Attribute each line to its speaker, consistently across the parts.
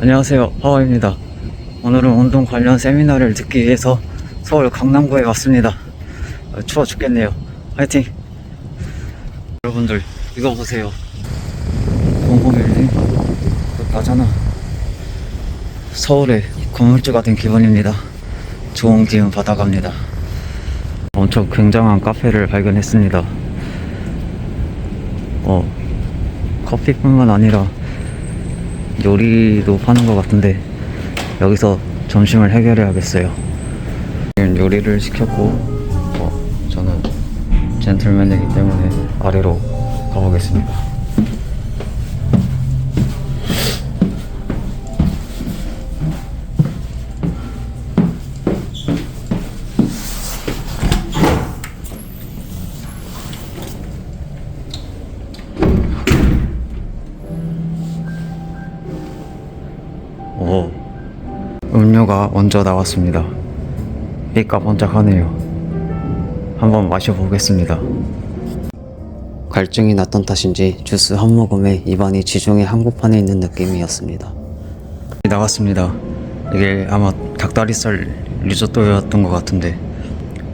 Speaker 1: 안녕하세요. 하와입니다. 오늘은 운동 관련 세미나를 듣기 위해서 서울 강남구에 왔습니다. 어, 추워 죽겠네요. 화이팅! 여러분들 이거 보세요. 공공빌딩 나잖아. 서울의 건물주가 된 기분입니다. 좋은 기운 받아갑니다. 엄청 굉장한 카페를 발견했습니다. 어 커피뿐만 아니라 요리도 파는 것 같은데 여기서 점심을 해결해야겠어요. 요리를 시켰고 어, 저는 젠틀맨이기 때문에 아래로 가보겠습니다. 음료가 먼저 나왔습니다. 삐까번쩍하네요. 한번 마셔보겠습니다. 갈증이 났던 탓인지 주스 한 모금에 입안이 지중해 한복판에 있는 느낌이었습니다. 나갔습니다. 이게 아마 닭다리살 리조또였던 것 같은데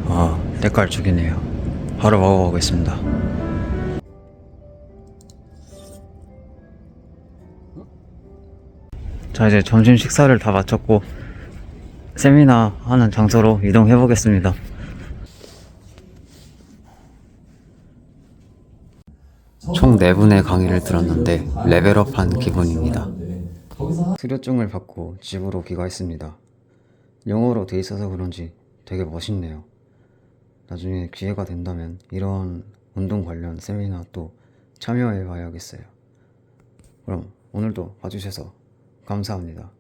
Speaker 1: 아 때깔 죽이네요. 바로 먹어보겠습니다. 자 이제 점심 식사를 다 마쳤고 세미나 하는 장소로 이동해 보겠습니다. 총 4분의 강의를 들었는데 레벨업한 기분입니다. 수료증을 받고 집으로 귀가했습니다. 영어로 돼 있어서 그런지 되게 멋있네요. 나중에 기회가 된다면 이런 운동 관련 세미나 또 참여해 봐야겠어요. 그럼 오늘도 봐주셔서 감사합니다.